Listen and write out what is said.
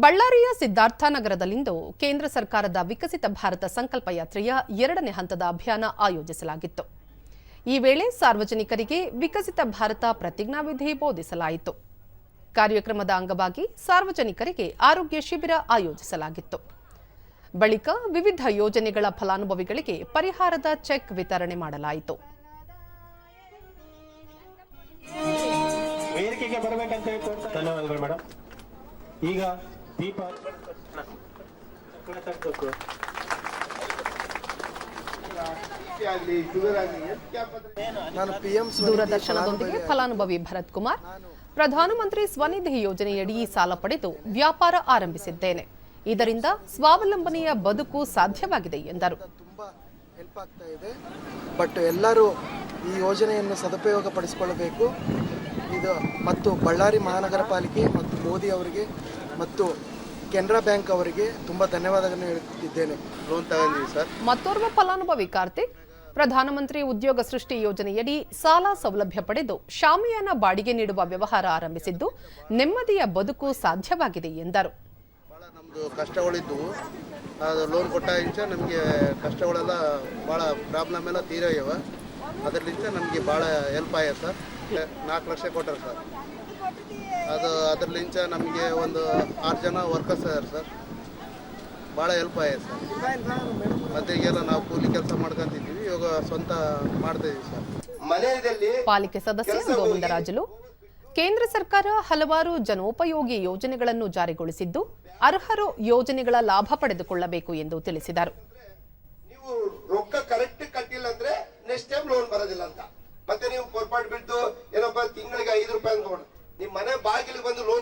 ಬಳ್ಳಾರಿಯ ಸಿದ್ಧಾರ್ಥ ನಗರದಲ್ಲಿಂದು ಕೇಂದ್ರ ಸರ್ಕಾರದ ವಿಕಸಿತ ಭಾರತ ಸಂಕಲ್ಪ ಯಾತ್ರೆಯ ಎರಡನೇ ಹಂತದ ಅಭಿಯಾನ ಆಯೋಜಿಸಲಾಗಿತ್ತು. ಈ ವೇಳೆ ಸಾರ್ವಜನಿಕರಿಗೆ ವಿಕಸಿತ ಭಾರತ ಪ್ರತಿಜ್ಞಾವಿಧಿ ಬೋಧಿಸಲಾಯಿತು. ಕಾರ್ಯಕ್ರಮದ ಅಂಗವಾಗಿ ಸಾರ್ವಜನಿಕರಿಗೆ ಆರೋಗ್ಯ ಶಿಬಿರ ಆಯೋಜಿಸಲಾಗಿತ್ತು. ಬಳಿಕ ವಿವಿಧ ಯೋಜನೆಗಳ ಫಲಾನುಭವಿಗಳಿಗೆ ಪರಿಹಾರದ ಚೆಕ್ ವಿತರಣೆ ಮಾಡಲಾಯಿತು. ಈಗ ದೀಪ. ದೂರದರ್ಶನದೊಂದಿಗೆ ಫಲಾನುಭವಿ ಭರತ್ ಕುಮಾರ್. ಪ್ರಧಾನಮಂತ್ರಿ ಸ್ವನಿಧಿ ಯೋಜನೆಯಡಿ ಸಾಲ ಪಡೆದು ವ್ಯಾಪಾರ ಆರಂಭಿಸಿದ್ದೇನೆ. ಇದರಿಂದ ಸ್ವಾವಲಂಬನೆಯ ಬದುಕು ಸಾಧ್ಯವಾಗಿದೆ ಎಂದರು. ತುಂಬ ಹೆಲ್ಪ್ ಆಗ್ತಾ ಇದೆ. ಬಟ್ ಎಲ್ಲರೂ ಈ ಯೋಜನೆಯನ್ನು ಸದುಪಯೋಗ ಪಡಿಸಿಕೊಳ್ಳಬೇಕು ಇದು ಮತ್ತು ಬಳ್ಳಾರಿ ಮಹಾನಗರ ಪಾಲಿಕೆ ಮತ್ತು ಮೋದಿ ಅವರಿಗೆ ಮತ್ತು ಕೆನರಾ ಬ್ಯಾಂಕ್ ಅವರಿಗೆ ತುಂಬ ಧನ್ಯವಾದಗಳನ್ನು ಹೇಳುತ್ತಿದ್ದೇನೆ ಲೋನ್ ತಗೊಂಡಿದ್ದೀವಿ ಸರ್. ಮತ್ತೋರ್ವ ಫಲಾನುಭವಿ ಕಾರ್ತಿಕ್ ಪ್ರಧಾನಮಂತ್ರಿ ಉದ್ಯೋಗ ಸೃಷ್ಟಿ ಯೋಜನೆಯಡಿ ಸಾಲ ಸೌಲಭ್ಯ ಪಡೆದು ಶಾಮಿಯಾನ ಬಾಡಿಗೆ ನೀಡುವ ವ್ಯವಹಾರ ಆರಂಭಿಸಿದ್ದು ನೆಮ್ಮದಿಯ ಬದುಕು ಸಾಧ್ಯವಾಗಿದೆ ಎಂದರು. ಭಾಳ ನಮ್ಮದು ಕಷ್ಟಗಳಿದ್ದವು ಅದು ಲೋನ್ ಕೊಟ್ಟ ಇಂಚ ನಮಗೆ ಕಷ್ಟಗಳೆಲ್ಲ ಭಾಳ ಪ್ರಾಬ್ಲಮ್ ಎಲ್ಲ ತೀರೋಗ್ಯವ ಅದರ್ಲಿಂದ ನಮಗೆ ಭಾಳ ಹೆಲ್ಪ್ ಆಯ್ತು ಸರ್ ನಾಲ್ಕು ಲಕ್ಷ ಕೊಟ್ಟರು ಸರ್ ಅದು ಅದರ್ಲಿಂಚ ನಮಗೆ ಒಂದು ಆರು ಜನ ವರ್ಕರ್ಸ್ ಇದ್ದಾರೆ ಸರ್ ಭಾಳ ಹೆಲ್ಪ್ ಆಯ್ತು ಸರ್ ಮತ್ತೆ ಈಗೆಲ್ಲ ನಾವು ಕೂಲಿ ಕೆಲಸ ಮಾಡ್ಕೊಂತಿದ್ದೀವಿ ಇವಾಗ ಸ್ವಂತ ಮಾಡ್ತಾ ಇದೀವಿ ಸರ್ ಮನೆಯಲ್ಲಿ ಪಾಲಿಕೆ ಸದಸ್ಯ ಗೋವಿಂದರಾಜಲು ಕೇಂದ್ರ ಸರ್ಕಾರ ಹಲವಾರು ಜನೋಪಯೋಗಿ ಯೋಜನೆಗಳನ್ನು ಜಾರಿಗೊಳಿಸಿದ್ದು ಅರ್ಹರು ಯೋಜನೆಗಳ ಲಾಭ ಪಡೆದುಕೊಳ್ಳಬೇಕು ಎಂದು ತಿಳಿಸಿದರು ನೀವು ರೊಕ್ಕ ಕರೆಕ್ಟ್ ಕಟ್ಟಿಲ್ಲ ಅಂದ್ರೆ ನೆಕ್ಸ್ಟ್ ಟೈಮ್ ಲೋನ್ ಬರೋದಿಲ್ಲ ಅಂತ. ಮತ್ತೆ ನೀವು ಪೊರ್ಪಾಟ್ ಬಿಟ್ಟು ಏನಪ್ಪ ತಿಂಗಳಿಗೆ ಐದು ರೂಪಾಯಿ ಅಂತ ನಿಮ್ ಮನೆ ಬಾಗಿಲಿಗೆ ಬಂದು ಲೋನ್